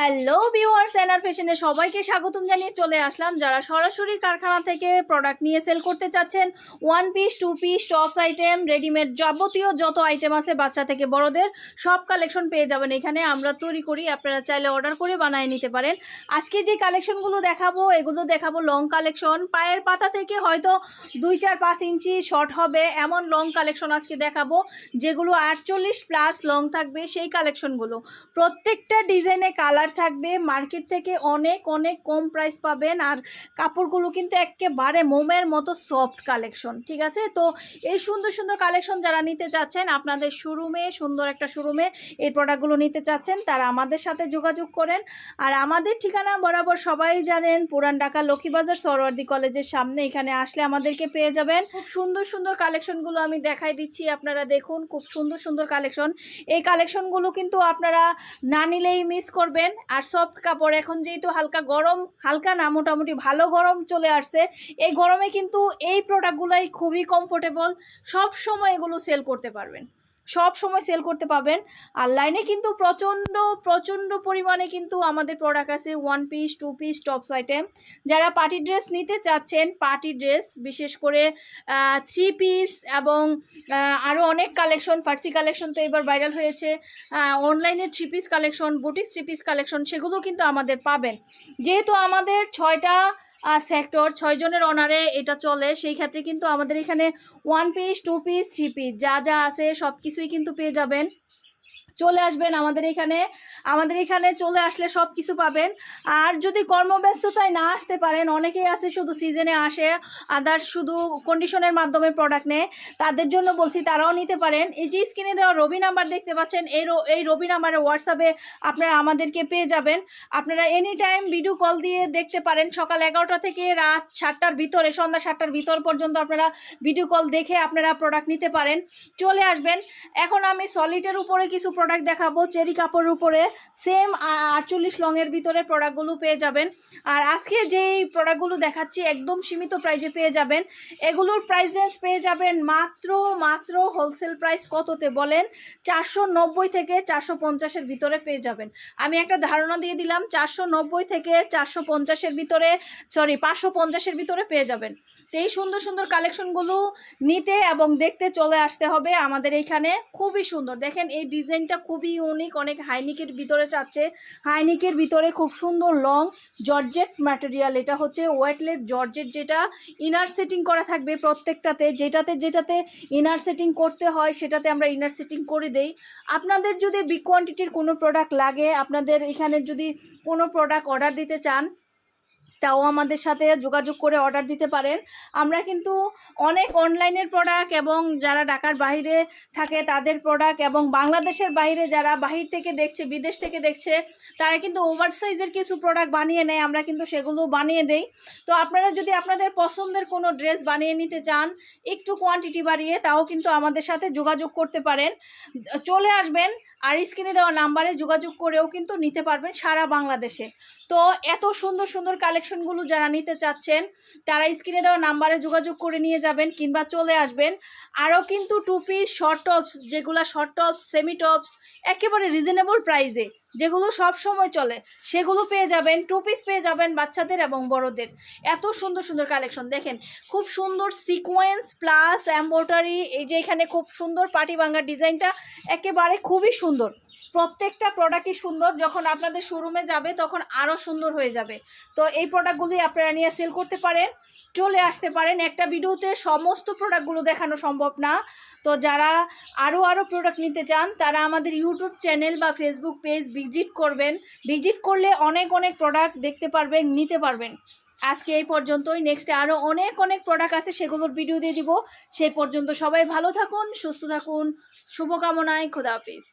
Hello viewers NR ফ্যাশনে সবাইকে স্বাগতম জানিয়ে চলে আসলাম। যারা সরাসরি কারখানা থেকে প্রোডাক্ট নিয়ে সেল করতে চাচ্ছেন one piece two piece tops item readymade যাবতীয় যত আইটেম আছে বাচ্চা থেকে বড়দের, সব কালেকশন পেয়ে যাবেন এখানে। আমরা তৈরি করি, আপনারা চাইলে অর্ডার করে বানিয়ে নিতে পারেন। আজকে যে কালেকশনগুলো দেখাবো, এগুলো দেখাবো লং কালেকশন পায়ের পাতা থেকে হয়তো দুই চার পাঁচ ইঞ্চি শর্ট হবে, এমন লং কালেকশন আজকে দেখাবো, যেগুলো আটচল্লিশ প্লাস লং থাকবে সেই কালেকশনগুলো প্রত্যেকটা ডিজাইনে কালার থাকবে মার্কেট থেকে অনেক অনেক কম প্রাইস পাবেন। আর কাপড়গুলো কিন্তু একেবারে মোমের মতো সফট কালেকশন ঠিক আছে? তো এই সুন্দর সুন্দর কালেকশন যারা নিতে চাচ্ছেন, আপনাদের শোরুমে সুন্দর একটা শোরুমে এই প্রোডাক্টগুলো নিতে চাচ্ছেন, তারা আমাদের সাথে যোগাযোগ করেন। আর আমাদের ঠিকানা বরাবর সবাই জানেন, পুরান ঢাকা লক্ষ্মীবাজার সরওয়ার্দি কলেজের সামনে। এখানে আসলে আমাদেরকে পেয়ে যাবেন। খুব সুন্দর সুন্দর কালেকশনগুলো আমি দেখাই দিচ্ছি, আপনারা দেখুন, খুব সুন্দর সুন্দর কালেকশন এই কালেকশনগুলো কিন্তু আপনারা না নিলেই মিস করবেন। আর সফট কাপড় এখন যেহেতু হালকা গরম, হালকা না, মোটামুটি ভালো গরম চলে আসছে। এই গরমে কিন্তু এই প্রোডাক্টগুলাই খুবই কমফোর্টেবল সব সময় এগুলো সেল করতে পারবেন। সব সময় সেল করতে পাবেন। আর লাইনে কিন্তু প্রচণ্ড প্রচণ্ড পরিমাণে কিন্তু আমাদের প্রোডাক্ট আছে one piece two piece tops item যারা পার্টি ড্রেস নিতে চাচ্ছেন পার্টি ড্রেস বিশেষ করে থ্রি পিস এবং আরও অনেক কালেকশন ফার্সি কালেকশন তো এবার ভাইরাল হয়েছে। অনলাইনে three piece collection boutique three piece collection সেগুলো কিন্তু আমাদের পাবেন। যেহেতু আমাদের ছয়টা সেক্টর ছয়জনের অনারে এটা চলে। সেই ক্ষেত্রে কিন্তু আমাদের এখানে one piece two piece three piece যা যা আছে সব কিছুই কিন্তু পেয়ে যাবেন। চলে আসবেন আমাদের এখানে আমাদের এখানে চলে আসলে সব কিছু পাবেন। আর যদি কর্মব্যস্ততায় না আসতে পারেন, অনেকেই আছে শুধু সিজনে আসে আদার্স শুধু কন্ডিশনের মাধ্যমে প্রোডাক্ট নেয়, তাদের জন্য বলছি তারাও নিতে পারেন। এই যে স্ক্রিনে দেওয়া রবি নাম্বার দেখতে পাচ্ছেন, এই এই রবি নাম্বারে হোয়াটসঅ্যাপে আপনারা আমাদেরকে পেয়ে যাবেন। আপনারা এনি টাইম ভিডিও কল দিয়ে দেখতে পারেন, সকাল এগারোটা থেকে রাত সাতটার ভিতরে, সন্ধ্যা সাতটার ভিতর পর্যন্ত আপনারা ভিডিও কল দেখে আপনারা প্রোডাক্ট নিতে পারেন। চলে আসবেন। এখন আমি সলিডের উপরে কিছু দেখাবো। চেরি কাপড়ের উপরে সেম আটচল্লিশ লংয়ের ভিতরে প্রোডাক্টগুলো পেয়ে যাবেন। আর আজকে যেই প্রোডাক্টগুলো দেখাচ্ছি, একদম সীমিত প্রাইজে পেয়ে যাবেন। এগুলোর প্রাইস রেঞ্জ পেয়ে যাবেন মাত্র মাত্র হোলসেল প্রাইস কততে বলেন? চারশো নব্বই থেকে চারশো পঞ্চাশের ভিতরে পেয়ে যাবেন। আমি একটা ধারণা দিয়ে দিলাম, চারশো নব্বই থেকে চারশো পঞ্চাশের ভিতরে সরি পাঁচশো পঞ্চাশের ভিতরে পেয়ে যাবেন। তো এই সুন্দর সুন্দর কালেকশনগুলো নিতে এবং দেখতে চলে আসতে হবে আমাদের এইখানে খুবই সুন্দর। দেখেন এই ডিজাইনটা খুবই ইউনিক অনেক হাইনিকের ভিতরে চাচ্ছে হাইনিকের ভিতরে খুব সুন্দর লং জর্জেট ম্যাটেরিয়াল এটা হচ্ছে ওয়েটলেট জর্জেট যেটা ইনার সেটিং করা থাকবে প্রত্যেকটাতে। যেটাতে যেটাতে ইনার সেটিং করতে হয়, সেটাতে আমরা ইনার সেটিং করে দেই। আপনাদের যদি বিগ কোয়ান্টিটির কোনো প্রোডাক্ট লাগে, আপনাদের এখানে যদি কোনো প্রোডাক্ট অর্ডার দিতে চান তাও আমাদের সাথে যোগাযোগ করে অর্ডার দিতে পারেন। আমরা কিন্তু অনেক অনলাইনের প্রোডাক্ট এবং যারা ঢাকার বাইরে থাকে তাদের প্রোডাক্ট এবং বাংলাদেশের বাইরে যারা বাহির থেকে দেখছে, বিদেশ থেকে দেখছে, তারা কিন্তু ওভার সাইজের কিছু প্রোডাক্ট বানিয়ে নেয়। আমরা কিন্তু সেগুলো বানিয়ে দেই। তো আপনারা যদি আপনাদের পছন্দের কোনো ড্রেস বানিয়ে নিতে চান, একটু কোয়ান্টিটি বাড়িয়ে তাও কিন্তু আমাদের সাথে যোগাযোগ করতে পারেন। চলে আসবেন আর স্ক্রিনে দেওয়া নাম্বারে যোগাযোগ করেও কিন্তু নিতে পারবেন সারা বাংলাদেশে। তো এত সুন্দর সুন্দর কালেকশনগুলো যারা নিতে চাচ্ছেন, তারা স্ক্রিনে দেওয়া নাম্বারে যোগাযোগ করে নিয়ে যাবেন কিংবা চলে আসবেন। আরও কিন্তু টু পিস শর্ট টপস যেগুলো শর্ট টপস সেমি টপস একেবারে রিজনেবল প্রাইসে যেগুলো সব সময় চলে, সেগুলো পেয়ে যাবেন টু পিস পেয়ে যাবেন বাচ্চাদের এবং বড়দের। এত সুন্দর সুন্দর কালেকশন দেখেন, খুব সুন্দর সিকোয়েন্স প্লাস এম্ব্রয়ডারি এই যে এখানে খুব সুন্দর পাটি ভাঙ্গার ডিজাইনটা একেবারে খুবই সুন্দর। প্রত্যেকটা প্রোডাক্টই সুন্দর, যখন আপনাদের শোরুমে যাবে তখন আরও সুন্দর হয়ে যাবে। তো এই প্রোডাক্টগুলি আপনারা নিয়ে সেল করতে পারেন, চলে আসতে পারেন। একটা ভিডিওতে সমস্ত প্রোডাক্টগুলো দেখানো সম্ভব না। তো যারা আরও আরও প্রোডাক্ট নিতে চান, তারা আমাদের ইউটিউব চ্যানেল বা ফেসবুক পেজ ভিজিট করবেন। ভিজিট করলে অনেক অনেক প্রোডাক্ট দেখতে পারবেন, নিতে পারবেন। আজকে এই পর্যন্তই। নেক্সটে আরও অনেক অনেক প্রোডাক্ট আছে, সেগুলোর ভিডিও দিয়ে দিব। সেই পর্যন্ত সবাই ভালো থাকুন, সুস্থ থাকুন। শুভকামনায়, খোদা হাফিজ।